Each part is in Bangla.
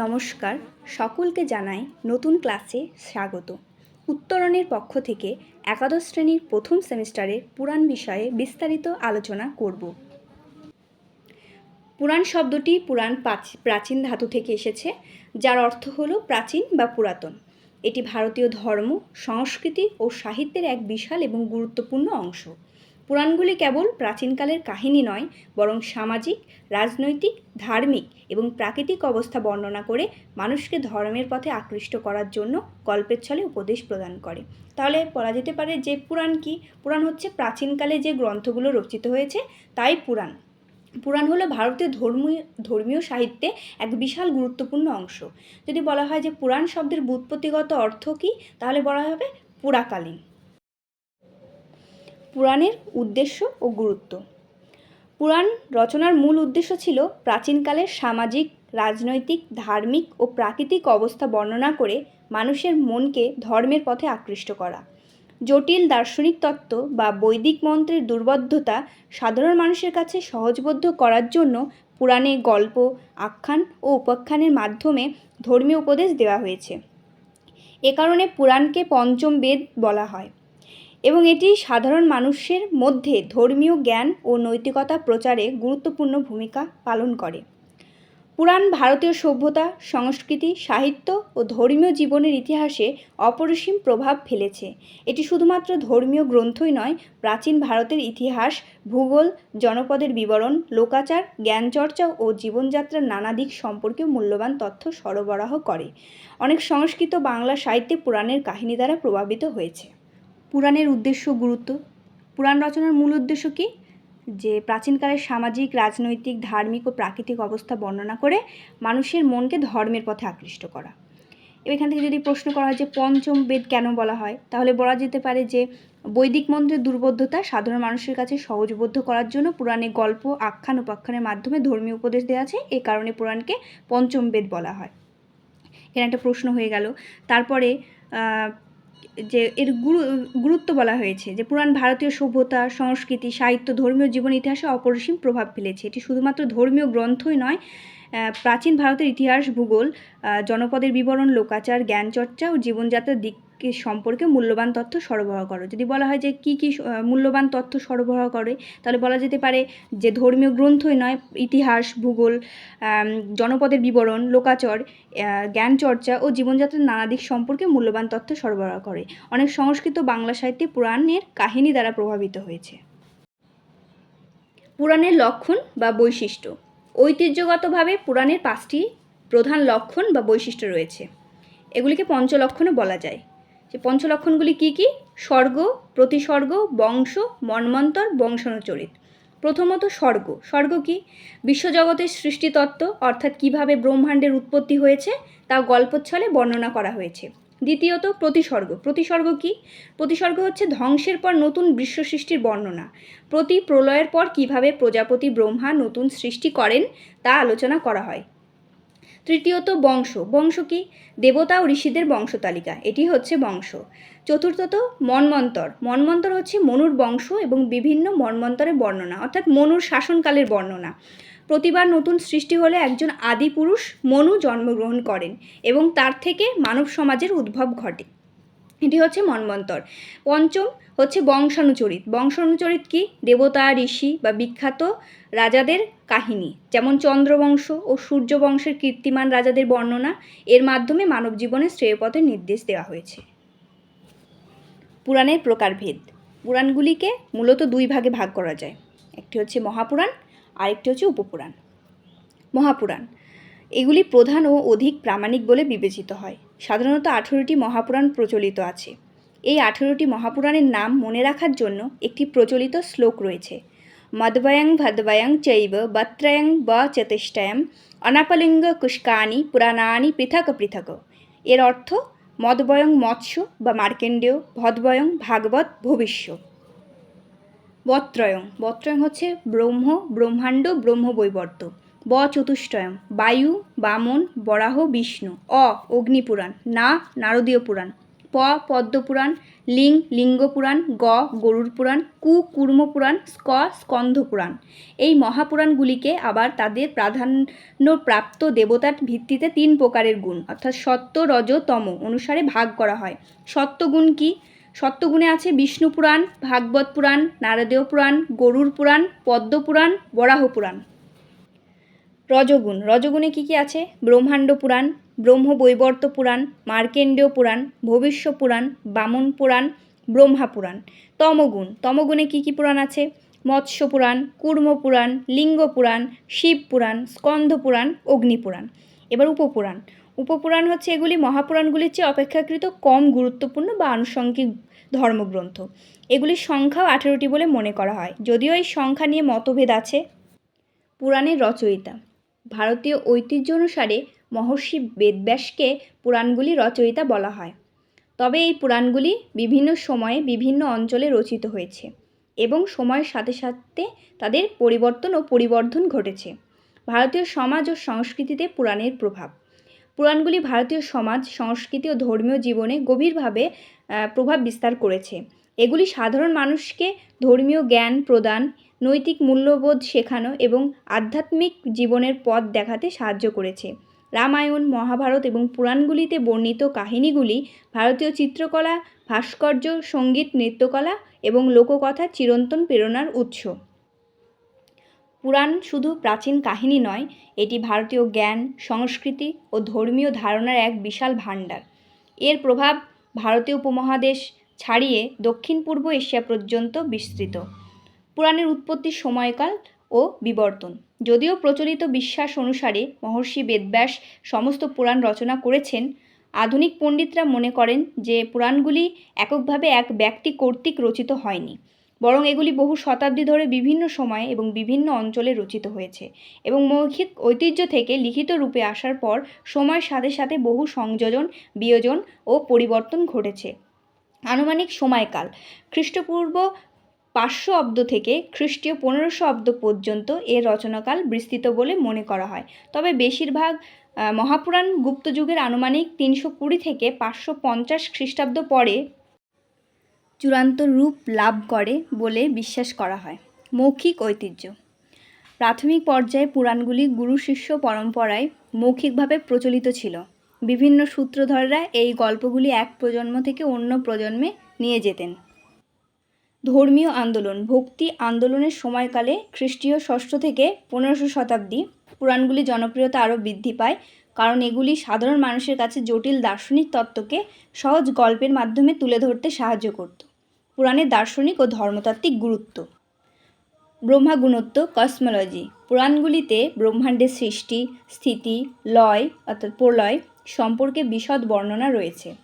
নমস্কার, সকলকে জানাই নতুন ক্লাসে স্বাগত। উত্তরণের পক্ষ থেকে একাদশ শ্রেণির প্রথম সেমিস্টারে পুরাণ বিষয়ে বিস্তারিত আলোচনা করব। পুরাণ শব্দটি পুরাণ প্রাচীন ধাতু থেকে এসেছে, যার অর্থ হলো প্রাচীন বা পুরাতন। এটি ভারতীয় ধর্ম, সংস্কৃতি ও সাহিত্যের এক বিশাল এবং গুরুত্বপূর্ণ অংশ। পুরাণগুলি কেবল প্রাচীনকালের কাহিনী নয়, বরং সামাজিক, রাজনৈতিক, ধার্মিক এবং প্রাকৃতিক অবস্থা বর্ণনা করে মানুষকে ধর্মের পথে আকৃষ্ট করার জন্য গল্পের ছলে উপদেশ প্রদান করে। তাহলে বলা যেতে পারে যে পুরাণ কি? পুরাণ হচ্ছে প্রাচীনকালে যে গ্রন্থগুলো রচিত হয়েছে, তাই পুরাণ। পুরাণ হলো ভারতীয় ধর্মীয় ধর্মীয় সাহিত্যে এক বিশাল গুরুত্বপূর্ণ অংশ। যদি বলা হয় যে পুরাণ শব্দের ব্যুৎপত্তিগত অর্থ কী, তাহলে বলা হবে পুরাকালীন। পুরাণের উদ্দেশ্য ও গুরুত্ব। পুরাণ রচনার মূল উদ্দেশ্য ছিল প্রাচীনকালের সামাজিক, রাজনৈতিক, ধার্মিক ও প্রাকৃতিক অবস্থা বর্ণনা করে মানুষের মনকে ধর্মের পথে আকৃষ্ট করা। জটিল দার্শনিক তত্ত্ব বা বৈদিক মন্ত্রের দুর্বদ্ধতা সাধারণ মানুষের কাছে সহজবোধ্য করার জন্য পুরাণে গল্প, আখ্যান ও উপাখ্যানের মাধ্যমে ধর্মীয় উপদেশ দেওয়া হয়েছে। এ কারণে পুরাণকে পঞ্চম বেদ বলা হয়। এবং এটি সাধারণ মানুষের মধ্যে ধর্মীয় জ্ঞান ও নৈতিকতা প্রচারে গুরুত্বপূর্ণ ভূমিকা পালন করে। পুরাণ, ভারতীয় সভ্যতা, সংস্কৃতি, সাহিত্য ও ধর্মীয় জীবনের ইতিহাসে অপরিসীম প্রভাব ফেলেছে। এটি শুধুমাত্র ধর্মীয় গ্রন্থই নয়, প্রাচীন ভারতের ইতিহাস, ভূগোল, জনপদের বিবরণ, লোকাচার, জ্ঞানচর্চা ও জীবনযাত্রার নানা দিক সম্পর্কে মূল্যবান তথ্য সরবরাহ করে। অনেক সংস্কৃত বাংলা সাহিত্যে পুরাণের কাহিনী দ্বারা প্রভাবিত হয়েছে। পুরাণের উদ্দেশ্য গুরুত্ব। পুরাণ রচনার মূল উদ্দেশ্য কী? যে প্রাচীনকালের সামাজিক, রাজনৈতিক, ধার্মিক ও প্রাকৃতিক অবস্থা বর্ণনা করে মানুষের মনকে ধর্মের পথে আকৃষ্ট করা। এখান থেকে যদি প্রশ্ন করা হয় যে পঞ্চম বেদ কেন বলা হয়, তাহলে বলা যেতে পারে যে বৈদিক মন্ত্রের দুর্বোধ্যতা সাধারণ মানুষের কাছে সহজবোধ্য করার জন্য পুরাণে গল্প, আখ্যান উপাখ্যানের মাধ্যমে ধর্মীয় উপদেশ দেওয়া আছে। এই কারণে পুরাণকে পঞ্চম বেদ বলা হয়। এখানে একটা প্রশ্ন হয়ে গেল। তারপরে যে এর গুরু, গুরুত্ব বলা হয়েছে যে পুরাণ ভারতীয় সভ্যতা, সংস্কৃতি, সাহিত্য, ধর্মীয় জীবন ইতিহাসে অপরিসীম প্রভাব ফেলেছে। এটি শুধুমাত্র ধর্মীয় গ্রন্থই নয় প্রাচীন ভারতের ইতিহাস ভূগোল জনপদের বিবরণ লোকাচার জ্ঞানচর্চা ও জীবনযাত্রার দিক সম্পর্কে মূল্যবান তথ্য সরবরাহ করে। যদি বলা হয় যে কী কী মূল্যবান তথ্য সরবরাহ করে তাহলে বলা যেতে পারে যে ধর্মীয় গ্রন্থই নয় ইতিহাস ভূগোল জনপদের বিবরণ লোকাচর আহ, জ্ঞানচর্চা ও জীবনযাত্রার নানা দিক সম্পর্কে মূল্যবান তথ্য সরবরাহ করে। অনেক সংস্কৃত বাংলা সাহিত্যে পুরাণের কাহিনী দ্বারা প্রভাবিত হয়েছে। পুরাণের লক্ষণ বা বৈশিষ্ট্য ঐতিহ্যগতভাবে পুরাণের পাঁচটি প্রধান লক্ষণ বা বৈশিষ্ট্য রয়েছে। এগুলিকে পঞ্চলক্ষণও বলা যায়। যে পঞ্চলক্ষণগুলি কী কী? স্বর্গ, প্রতিস্বর্গ, বংশ মন্মন্তর বংশানুচরিত। প্রথমত স্বর্গ। স্বর্গ কি? বিশ্বজগতের সৃষ্টিতত্ত্ব, অর্থাৎ কীভাবে ব্রহ্মাণ্ডের উৎপত্তি হয়েছে, তা গল্পচ্ছলে বর্ণনা করা হয়েছে। দ্বিতীয়ত প্রতিসর্গ। প্রতিসর্গ কি? প্রতিসর্গ হচ্ছে ধ্বংসের পর নতুন বিশ্ব সৃষ্টির বর্ণনা। প্রতি প্রলয়ের পর কীভাবে প্রজাপতি ব্রহ্মা নতুন সৃষ্টি করেন তা আলোচনা করা হয়। তৃতীয়ত বংশ। বংশ কি? দেবতা ও ঋষিদের বংশতালিকা। এটি হচ্ছে বংশ। চতুর্থত মন্মন্তর। মন্মন্তর হচ্ছে মনুর বংশ এবং বিভিন্ন মন্মন্তরের বর্ণনা, অর্থাৎ মনুর শাসনকালের বর্ণনা। প্রতিবার নতুন সৃষ্টি হলে একজন আদি পুরুষ মনু জন্মগ্রহণ করেন এবং তার থেকে মানব সমাজের উদ্ভব ঘটে। এটি হচ্ছে মন্বন্তর পঞ্চম হচ্ছে বংশানুচরিত। বংশানুচরিত কি? দেবতা, ঋষি বা বিখ্যাত রাজাদের কাহিনী। যেমন চন্দ্রবংশ ও সূর্যবংশের কীর্তিমান রাজাদের বর্ণনা, এর মাধ্যমে মানব জীবনের শ্রেয়পথের নির্দেশ দেওয়া হয়েছে। পুরাণের প্রকারভেদ। পুরাণগুলিকে মূলত দুই ভাগে ভাগ করা যায়। একটি হচ্ছে মহাপুরাণ আরেকটি হচ্ছে উপপুরাণ, মহাপুরাণ। এগুলি প্রধান ও অধিক প্রামাণিক বলে বিবেচিত হয়। সাধারণত আঠেরোটি মহাপুরাণ প্রচলিত আছে। এই আঠেরোটি মহাপুরাণের নাম মনে রাখার জন্য একটি প্রচলিত শ্লোক রয়েছে। মদ্বয়ং ভদ্বয়ং চৈব বত্রয়ং ব চতুষ্টয়ম অনাপলিঙ্গ কুষ্কানি পুরাণানি পৃথক পৃথক। এর অর্থ মদবয়ং মৎস্য বা মার্কেন্ডেয় ভদবয়ং ভাগবত ভবিষ্য। বত্রয়ং। বত্রয়ং হচ্ছে ব্রহ্ম, ব্রহ্মাণ্ড, ব্রহ্ম ব্রহ্মবৈবর্ত ব চতুষ্টয়ম বায়ু, বামন, বরাহ, বিষ্ণু। অ অগ্নিপুরাণ। না, নারদীয় পুরাণ। প পদ্মপুরাণ। লিং লিঙ্গ পুরাণ গ গরুর পুরাণ কু কুর্ম পুরাণ স্ক স্কন্ধ পুরাণ এই মহাপুরাণগুলিকে আবার তাদের প্রাধান্যপ্রাপ্ত দেবতার ভিত্তিতে তিন প্রকারের গুণ, অর্থাৎ সত্য, রজ, তম অনুসারে ভাগ করা হয়। সত্যগুণ কি? সত্যগুণে আছে বিষ্ণু পুরাণ, ভাগবত পুরাণ, নারদেয় পুরাণ গরুর পুরাণ, পদ্ম পুরাণ, বরাহ পুরাণ। রজগুণ। রজগুণে কি কি আছে? ব্রহ্মাণ্ড পুরাণ, ব্রহ্মবৈবর্ত পুরাণ মার্কেন্ডীয় পুরাণ, ভবিষ্য পুরাণ, বামন পুরাণ, ব্রহ্মা পুরাণ। তমগুণ। তমগুণে কি কি পুরাণ আছে? মৎস্য পুরাণ, কুর্ম পুরাণ, লিঙ্গ পুরাণ, শিব পুরাণ, স্কন্ধ পুরাণ, অগ্নি পুরাণ। এবার উপপুরাণ। উপপুরাণ হচ্ছে এগুলি মহাপুরাণগুলির চেয়ে অপেক্ষাকৃত কম গুরুত্বপূর্ণ বা আনুষঙ্গিক ধর্মগ্রন্থ। এগুলির সংখ্যাও আঠেরোটি বলে মনে করা হয়। যদিও এই সংখ্যা নিয়ে মতভেদ আছে। পুরাণের রচয়িতা। ভারতীয় ঐতিহ্য অনুসারে মহর্ষি বেদব্যাসকে পুরাণগুলি রচয়িতা বলা হয়। তবে এই পুরাণগুলি বিভিন্ন সময়ে বিভিন্ন অঞ্চলে রচিত হয়েছে এবং সময়ের সাথে সাথে তাদের পরিবর্তন ও পরিবর্ধন ঘটেছে। ভারতীয় সমাজ ও সংস্কৃতিতে পুরাণের প্রভাব। পুরাণগুলি ভারতীয় সমাজ, সংস্কৃতি ও ধর্মীয় জীবনে গভীরভাবে প্রভাব বিস্তার করেছে। এগুলি সাধারণ মানুষকে ধর্মীয় জ্ঞান প্রদান, নৈতিক মূল্যবোধ শেখানো এবং আধ্যাত্মিক জীবনের পথ দেখাতে সাহায্য করেছে। রামায়ণ, মহাভারত এবং পুরাণগুলিতে বর্ণিত কাহিনীগুলি ভারতীয় চিত্রকলা, ভাস্কর্য, সংগীত, নৃত্যকলা এবং লোককথা চিরন্তন প্রেরণার উৎস। পুরাণ শুধু প্রাচীন কাহিনী নয়, এটি ভারতীয় জ্ঞান, সংস্কৃতি ও ধর্মীয় ধারণার এক বিশাল ভাণ্ডার। এর প্রভাব ভারতীয় উপমহাদেশ ছাড়িয়ে দক্ষিণ পূর্ব এশিয়া পর্যন্ত বিস্তৃত। পুরাণের উৎপত্তির সময়কাল ও বিবর্তন। যদিও প্রচলিত বিশ্বাস অনুসারে মহর্ষি বেদব্যাস সমস্ত পুরাণ রচনা করেছেন, আধুনিক পণ্ডিতরা মনে করেন যে পুরাণগুলি এককভাবে এক ব্যক্তি কর্তৃক রচিত হয়নি। বরং এগুলি বহু শতাব্দী ধরে বিভিন্ন সময়ে এবং বিভিন্ন অঞ্চলে রচিত হয়েছে এবং মৌখিক ঐতিহ্য থেকে লিখিত রূপে আসার পর সময়ের সাথে সাথে বহু সংযোজন, বিয়োজন ও পরিবর্তন ঘটেছে। আনুমানিক সময়কাল, খ্রিস্টপূর্ব পাঁচশো অব্দ থেকে খ্রিস্টীয় পনেরোশো অব্দ পর্যন্ত এর রচনাকাল বিস্তৃত বলে মনে করা হয়। তবে বেশিরভাগ মহাপুরাণ গুপ্ত যুগের আনুমানিক তিনশো কুড়ি থেকে পাঁচশো পঞ্চাশ খ্রিস্টাব্দ পরে চূড়ান্ত রূপ লাভ করে বলে বিশ্বাস করা হয়। মৌখিক ঐতিহ্য। প্রাথমিক পর্যায়ে পুরাণগুলি গুরু শিষ্য পরম্পরায় মৌখিকভাবে প্রচলিত ছিল। বিভিন্ন সূত্রধররা এই গল্পগুলি এক প্রজন্ম থেকে অন্য প্রজন্মে নিয়ে যেতেন। ধর্মীয় আন্দোলন। ভক্তি আন্দোলনের সময়কালে খ্রিস্টীয় ষষ্ঠ থেকে পনেরোশো শতাব্দী পুরাণগুলি জনপ্রিয়তা আরও বৃদ্ধি পায়, কারণ এগুলি সাধারণ মানুষের কাছে জটিল দার্শনিক তত্ত্বকে সহজ গল্পের মাধ্যমে তুলে ধরতে সাহায্য করত। পুরাণের দার্শনিক ও ধর্মতাত্ত্বিক গুরুত্ব। ব্রহ্মা গুণত্ব কসমোলজি। পুরাণগুলিতে ব্রহ্মাণ্ডের সৃষ্টি, স্থিতি, লয় অর্থাৎ প্রলয় সম্পর্কে বিশদ বর্ণনা রয়েছে।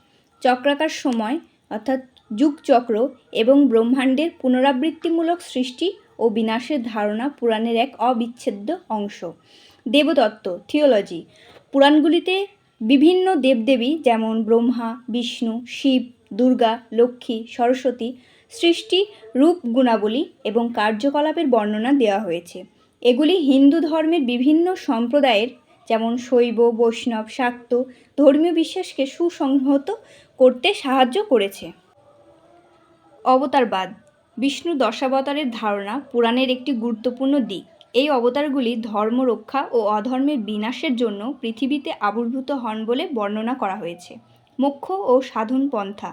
চক্রাকার সময় অর্থাৎ যুগচক্র এবং ব্রহ্মাণ্ডের পুনরাবৃত্তিমূলক সৃষ্টি ও বিনাশের ধারণা পুরাণের এক অবিচ্ছেদ্য অংশ। দেবদত্ত, থিওলজি। পুরাণগুলিতে বিভিন্ন দেবদেবী যেমন ব্রহ্মা, বিষ্ণু, শিব দুর্গা, লক্ষ্মী, সরস্বতী সৃষ্টি রূপ গুণাবলী এবং কার্যকলাপের বর্ণনা দেওয়া হয়েছে। এগুলি হিন্দু ধর্মের বিভিন্ন সম্প্রদায়ের, যেমন শৈব, বৈষ্ণব, শাক্ত, ধর্মীয় বিশ্বাসকে সুসংহত করতে সাহায্য করেছে। অবতারবাদ, বিষ্ণু দশাবতারের ধারণা পুরাণের একটি গুরুত্বপূর্ণ দিক। এই অবতারগুলি ধর্ম রক্ষা ও অধর্মের বিনাশের জন্য পৃথিবীতে আবির্ভূত হন বলে বর্ণনা করা হয়েছে। মোক্ষ ও সাধন পন্থা।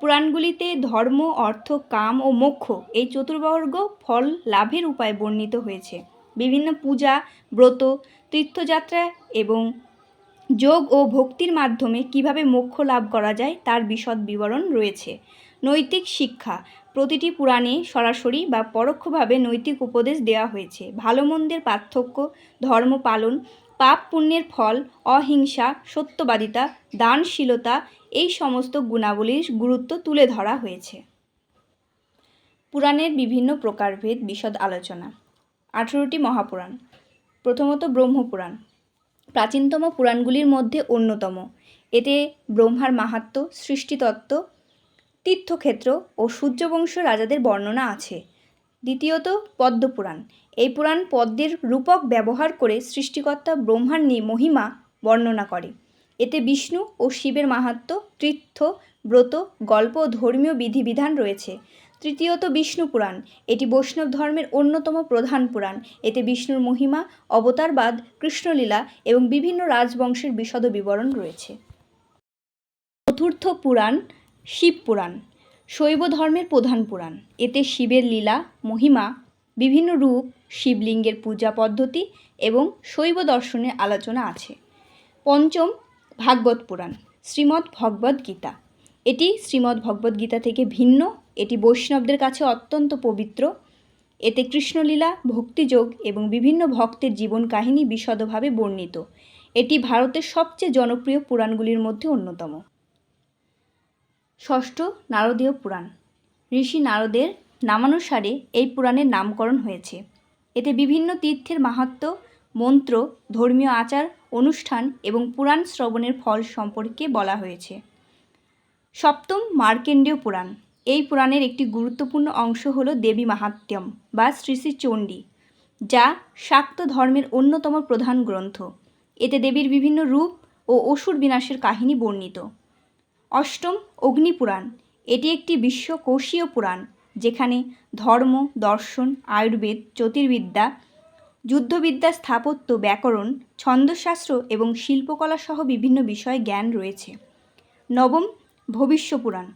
পুরাণগুলিতে ধর্ম, অর্থ, কাম ও মোক্ষ এই চতুর্বর্গ ফল লাভের উপায় বর্ণিত হয়েছে। বিভিন্ন পূজা, ব্রত, তীর্থযাত্রা এবং যোগ ও ভক্তির মাধ্যমে কীভাবে মোক্ষ লাভ করা যায় তার বিশদ বিবরণ রয়েছে। নৈতিক শিক্ষা, প্রতিটি পুরাণে সরাসরি বা পরোক্ষভাবে নৈতিক উপদেশ দেওয়া হয়েছে। ভালো মন্দের পার্থক্য, ধর্ম পালন পাপ পুণ্যের ফল, অহিংসা, সত্যবাদিতা, দানশীলতা, এই সমস্ত গুণাবলীর গুরুত্ব তুলে ধরা হয়েছে। পুরাণের বিভিন্ন প্রকারভেদ বিশদ আলোচনা। আঠেরোটি মহাপুরাণ। প্রথমত ব্রহ্মপুরাণ। প্রাচীনতম পুরাণগুলির মধ্যে অন্যতম। এতে ব্রহ্মার মাহাত্ম্য, সৃষ্টিতত্ত্ব, তীর্থক্ষেত্র ও সূর্যবংশ রাজাদের বর্ণনা আছে। দ্বিতীয়ত পদ্মপুরাণ। এই পুরাণ পদ্মের রূপক ব্যবহার করে সৃষ্টিকর্তা ব্রহ্মার মহিমা বর্ণনা করে। এতে বিষ্ণু ও শিবের মাহাত্ম্য, তীর্থ, ব্রত, গল্প ও ধর্মীয় বিধিবিধান রয়েছে। তৃতীয়ত বিষ্ণু পুরাণ। এটি বৈষ্ণব ধর্মের অন্যতম প্রধান পুরাণ। এতে বিষ্ণুর মহিমা, অবতারবাদ, কৃষ্ণলীলা এবং বিভিন্ন রাজবংশের বিশদ বিবরণ রয়েছে। চতুর্থ পুরাণ শিব পুরাণ। শৈব ধর্মের প্রধান পুরাণ। এতে শিবের লীলা, মহিমা, বিভিন্ন রূপ, শিবলিঙ্গের পূজা পদ্ধতি এবং শৈব দর্শনের আলোচনা আছে। পঞ্চম ভাগবত পুরাণ, শ্রীমদ্ ভগবদ্ গীতা। এটি শ্রীমদ্ ভগবদ্ গীতা থেকে ভিন্ন, এটি বৈষ্ণবদের কাছে অত্যন্ত পবিত্র। এতে কৃষ্ণলীলা, ভক্তিযোগ এবং বিভিন্ন ভক্তের জীবন কাহিনী বিশদভাবে বর্ণিত। এটি ভারতের সবচেয়ে জনপ্রিয় পুরাণগুলির মধ্যে অন্যতম। ষষ্ঠ নারদীয় পুরাণ। ঋষি নারদের নামানুসারে এই পুরাণের নামকরণ হয়েছে। এতে বিভিন্ন তীর্থের মাহাত্ম্য মন্ত্র, ধর্মীয় আচার, অনুষ্ঠান এবং পুরাণ শ্রবণের ফল সম্পর্কে বলা হয়েছে। সপ্তম মার্কেন্ডীয় পুরাণ। এই পুরাণের একটি গুরুত্বপূর্ণ অংশ হল দেবী মাহাত্ম্যম বা শ্রী শ্রী চণ্ডী, যা শাক্ত ধর্মের অন্যতম প্রধান গ্রন্থ। এতে দেবীর বিভিন্ন রূপ ও অসুর বিনাশের কাহিনী বর্ণিত। অষ্টম অগ্নিপুরাণ। এটি একটি বিশ্বকোষীয় পুরাণ, যেখানে ধর্ম, দর্শন, আয়ুর্বেদ, জ্যোতির্বিদ্যা, যুদ্ধবিদ্যা স্থাপত্য, ব্যাকরণ, ছন্দশাস্ত্র এবং শিল্পকলা সহ বিভিন্ন বিষয়ে জ্ঞান রয়েছে। নবম ভবিষ্য পুরাণ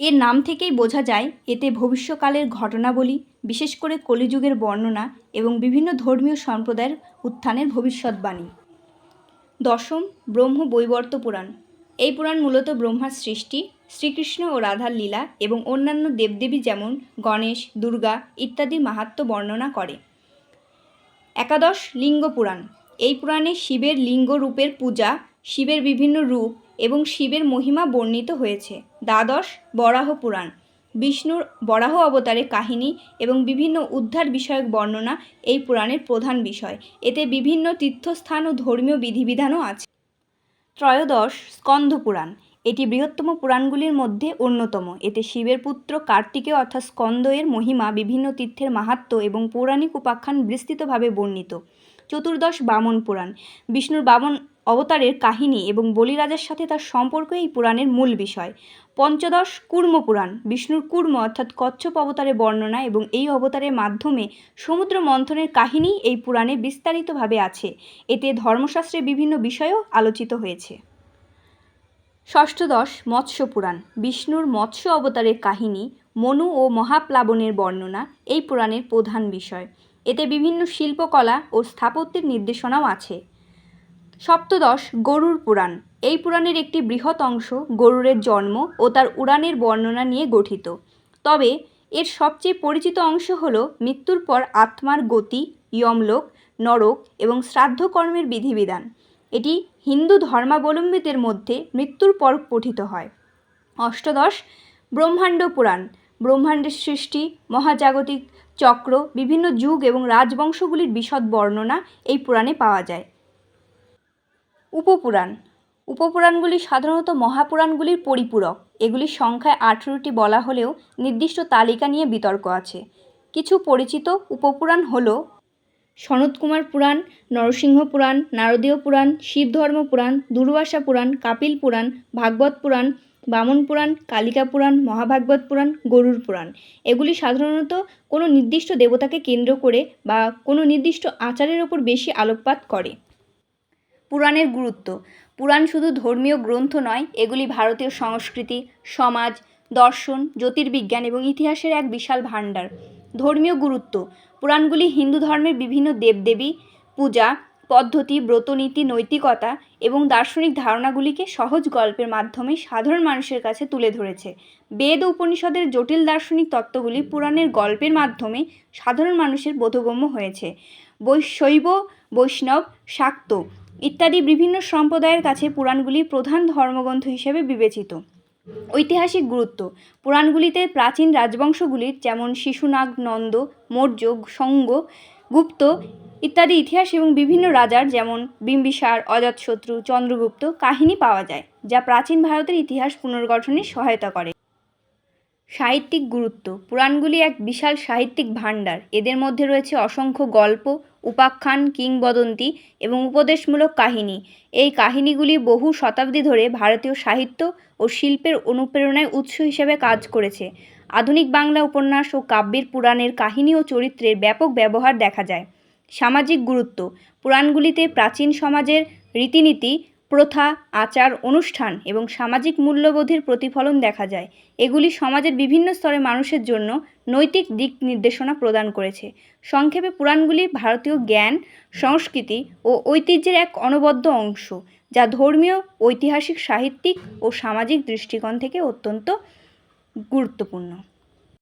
এর নাম থেকেই বোঝা যায়, এতে ভবিষ্যকালের ঘটনাবলী, বিশেষ করে কলিযুগের বর্ণনা এবং বিভিন্ন ধর্মীয় সম্প্রদায়ের উত্থানের ভবিষ্যৎবাণী। দশম ব্রহ্ম বৈবর্ত পুরাণ। এই পুরাণ মূলত ব্রহ্মার সৃষ্টি, শ্রীকৃষ্ণ ও রাধার লীলা এবং অন্যান্য দেবদেবী যেমন গণেশ, দুর্গা ইত্যাদি মাহাত্ম্য বর্ণনা করে। একাদশ লিঙ্গ পুরাণ। এই পুরাণে শিবের লিঙ্গ রূপের পূজা, শিবের বিভিন্ন রূপ এবং শিবের মহিমা বর্ণিত হয়েছে। দ্বাদশ বরাহ পুরাণ। বিষ্ণুর বরাহ অবতারের কাহিনী এবং বিভিন্ন উদ্ধার বিষয়ক বর্ণনা এই পুরাণের প্রধান বিষয়। এতে বিভিন্ন তীর্থস্থান ও ধর্মীয় বিধিবিধানও আছে। ত্রয়োদশ স্কন্ধ পুরাণ। এটি বৃহত্তম পুরাণগুলির মধ্যে অন্যতম। এতে শিবের পুত্র কার্তিকেয় অর্থাৎ স্কন্দ এর মহিমা, বিভিন্ন তীর্থের মাহাত্ম এবং পৌরাণিক উপাখ্যান বিস্তৃতভাবে বর্ণিত। চতুর্দশ বামন পুরাণ। বিষ্ণুর বামন অবতারের কাহিনী এবং বলিরাজের সাথে তার সম্পর্ক এই পুরাণের মূল বিষয়। পঞ্চদশ কুর্ম পুরাণ, বিষ্ণুর কুর্ম অর্থাৎ কচ্ছপ অবতারের বর্ণনা এবং এই অবতারের মাধ্যমে সমুদ্র মন্থনের কাহিনী এই পুরাণে বিস্তারিতভাবে আছে। এতে ধর্মশাস্ত্রের বিভিন্ন বিষয়ও আলোচিত হয়েছে। ষষ্ঠদশ মৎস্য পুরাণ, বিষ্ণুর মৎস্য অবতারের কাহিনী, মনু ও মহাপ্লাবনের বর্ণনা এই পুরাণের প্রধান বিষয়। এতে বিভিন্ন শিল্পকলা ও স্থাপত্যের নির্দেশনাও আছে। সপ্তদশ গরুর পুরাণ। এই পুরাণের একটি বৃহৎ অংশ গরুরের জন্ম ও তার উড়ানের বর্ণনা নিয়ে গঠিত। তবে এর সবচেয়ে পরিচিত অংশ হল মৃত্যুর পর আত্মার গতি ইয়মলোক নরক এবং শ্রাদ্ধকর্মের বিধিবিধান। এটি হিন্দু ধর্মাবলম্বীদের মধ্যে মৃত্যুর পর পঠিত হয়। অষ্টদশ ব্রহ্মাণ্ড পুরাণ। ব্রহ্মাণ্ডের সৃষ্টি, মহাজাগতিক চক্র, বিভিন্ন যুগ এবং রাজবংশগুলির বিশদ বর্ণনা এই পুরাণে পাওয়া যায়। উপপুরাণ। উপপুরাণগুলি সাধারণত মহাপুরাণগুলির পরিপূরক। এগুলির সংখ্যায় আঠেরোটি বলা হলেও নির্দিষ্ট তালিকা নিয়ে বিতর্ক আছে। কিছু পরিচিত উপপুরাণ হল সনৎকুমার পুরাণ, নরসিংহ পুরাণ, নারদীয় পুরাণ, শিবধর্ম পুরাণ, দুর্বাসা পুরাণ, কাপিল পুরাণ, ভাগবত পুরাণ, বামন পুরাণ, কালিকা পুরাণ, মহাভাগবত পুরাণ গরুর পুরাণ। এগুলি সাধারণত কোনো নির্দিষ্ট দেবতাকে কেন্দ্র করে বা কোনো নির্দিষ্ট আচারের ওপর বেশি আলোকপাত করে। পুরাণের গুরুত্ব। পুরাণ শুধু ধর্মীয় গ্রন্থ নয়, এগুলি ভারতীয় সংস্কৃতি, সমাজ, দর্শন, জ্যোতির্বিজ্ঞান এবং ইতিহাসের এক বিশাল ভাণ্ডার। ধর্মীয় গুরুত্ব। পুরাণগুলি হিন্দু ধর্মের বিভিন্ন দেবদেবী, পূজা, পদ্ধতি, ব্রতনীতি, নৈতিকতা এবং দার্শনিক ধারণাগুলিকে সহজ গল্পের মাধ্যমে সাধারণ মানুষের কাছে তুলে ধরেছে। বেদ উপনিষদের জটিল দার্শনিক তত্ত্বগুলি পুরাণের গল্পের মাধ্যমে সাধারণ মানুষের বোধগম্য হয়েছে। বৈ শৈব বৈষ্ণব, শাক্ত ইত্যাদি বিভিন্ন সম্প্রদায়ের কাছে পুরাণগুলি প্রধান ধর্মগ্রন্থ হিসেবে বিবেচিত। ঐতিহাসিক গুরুত্ব। পুরাণগুলিতে প্রাচীন রাজবংশগুলির যেমন শিশুনাগ, নন্দ, মৌর্য, সঙ্গ, গুপ্ত ইত্যাদি ইতিহাস এবং বিভিন্ন রাজার যেমন বিম্বিসার অজাতশত্রু চন্দ্রগুপ্ত কাহিনী পাওয়া যায়, যা প্রাচীন ভারতের ইতিহাস পুনর্গঠনে সহায়তা করে। সাহিত্যিক গুরুত্ব। পুরাণগুলি এক বিশাল সাহিত্যিক ভাণ্ডার। এদের মধ্যে রয়েছে অসংখ্য গল্প, উপাখ্যান, কিংবদন্তি এবং উপদেশমূলক কাহিনী। এই কাহিনীগুলি বহু শতাব্দী ধরে ভারতীয় সাহিত্য ও শিল্পের অনুপ্রেরণায় উৎস হিসেবে কাজ করেছে। আধুনিক বাংলা উপন্যাস ও কাব্যের পুরাণের কাহিনী ও চরিত্রের ব্যাপক ব্যবহার দেখা যায়। সামাজিক গুরুত্ব। পুরাণগুলিতে প্রাচীন সমাজের রীতিনীতি প্রথা, আচার, অনুষ্ঠান এবং সামাজিক মূল্যবোধের প্রতিফলন দেখা যায়। এগুলি সমাজের বিভিন্ন স্তরের মানুষের জন্য নৈতিক দিক নির্দেশনা প্রদান করেছে। সংক্ষেপে পুরাণগুলি ভারতীয় জ্ঞান, সংস্কৃতি ও ঐতিহ্যের এক অনবদ্য অংশ, যা ধর্মীয়, ঐতিহাসিক, সাহিত্যিক ও সামাজিক দৃষ্টিকোণ থেকে অত্যন্ত গুরুত্বপূর্ণ।